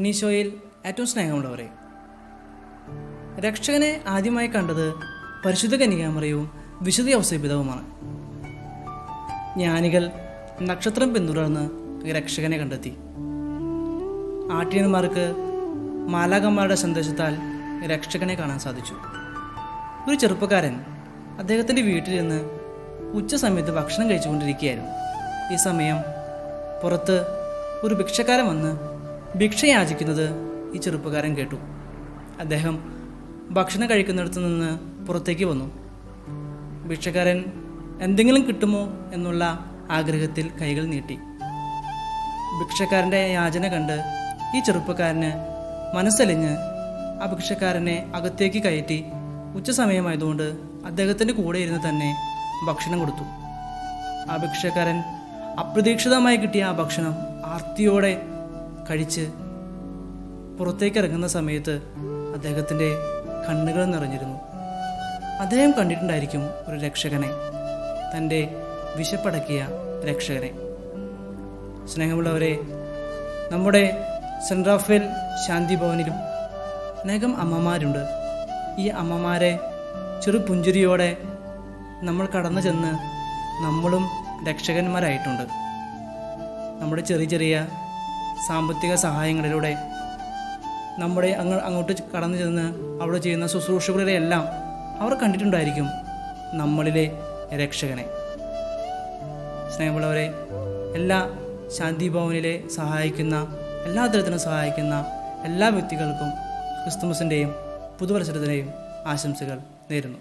എന്നീശോയിൽ ഏറ്റവും സ്നേഹമുള്ളവരെ. രക്ഷകനെ ആദ്യമായി കണ്ടത് പരിശുദ്ധ കന്യകാമറയും വിശുദ്ധ അവസരപിതവുമാണ് ജ്ഞാനികൾ നക്ഷത്രം പിന്തുടർന്ന് രക്ഷകനെ കണ്ടെത്തി. ആട്ടിയന്മാർക്ക് മാലാകന്മാരുടെ സന്ദേശത്താൽ രക്ഷകനെ കാണാൻ സാധിച്ചു. ഒരു ചെറുപ്പക്കാരൻ അദ്ദേഹത്തിന്റെ വീട്ടിൽ നിന്ന് ഉച്ച സമയത്ത് ഭക്ഷണം കഴിച്ചുകൊണ്ടിരിക്കുകയായിരുന്നു. ഈ സമയം പുറത്ത് ഒരു ഭിക്ഷക്കാരൻ വന്ന് ഭിക്ഷ യാചിക്കുന്നത് ഈ ചെറുപ്പക്കാരൻ കേട്ടു. അദ്ദേഹം ഭക്ഷണം കഴിക്കുന്നിടത്ത് നിന്ന് പുറത്തേക്ക് വന്നു. ഭിക്ഷക്കാരൻ എന്തെങ്കിലും കിട്ടുമോ? എന്നുള്ള ആഗ്രഹത്തിൽ കൈകൾ നീട്ടി. ഭിക്ഷക്കാരന്റെ യാചന കണ്ട് ഈ ചെറുപ്പക്കാരന് മനസ്സലിഞ്ഞ് ആ ഭിക്ഷക്കാരനെ അകത്തേക്ക് കയറ്റി ഉച്ചസമയമായതുകൊണ്ട് അദ്ദേഹത്തിന്റെ കൂടെ ഇരുന്ന് തന്നെ ഭക്ഷണം കൊടുത്തു. ആ ഭിക്ഷക്കാരൻ അപ്രതീക്ഷിതമായി കിട്ടിയ ആ ഭക്ഷണം ആർത്തിയോടെ കഴിച്ച് പുറത്തേക്ക് ഇറങ്ങുന്ന സമയത്ത് അദ്ദേഹത്തിന്റെ കണ്ണുകൾ നിറഞ്ഞിരുന്നു. അദ്ദേഹം കണ്ടിട്ടുണ്ടായിരിക്കും ഒരു രക്ഷകനെ തന്റെ വിശപ്പടക്കിയ രക്ഷകനെ. സ്നേഹമുള്ളവരെ നമ്മുടെ സെന്റ് റാഫേൽ ശാന്തി ഭവനിലും അനേകം അമ്മമാരുണ്ട്. ഈ അമ്മമാരെ ചെറു പുഞ്ചിരിയോടെ നമ്മൾ കടന്നു ചെന്ന് നമ്മളും രക്ഷകന്മാരായിട്ടുണ്ട്. നമ്മുടെ ചെറിയ ചെറിയ സാമ്പത്തിക സഹായങ്ങളിലൂടെ നമ്മുടെ അങ്ങ് അങ്ങോട്ട് കടന്നു ചെന്ന് അവിടെ ചെയ്യുന്ന ശുശ്രൂഷകളിലെ എല്ലാം അവർ കണ്ടിട്ടുണ്ടായിരിക്കും നമ്മളിലെ രക്ഷകനെ. സ്നേഹമുള്ളവരെ എല്ലാ ശാന്തി ഭവനിലെ സഹായിക്കുന്ന എല്ലാ തരത്തിലും സഹായിക്കുന്ന എല്ലാ വ്യക്തികൾക്കും ക്രിസ്തുമസിന്റെയും പുതുവത്സരത്തിന്റെയും ആശംസകൾ നേരുന്നു.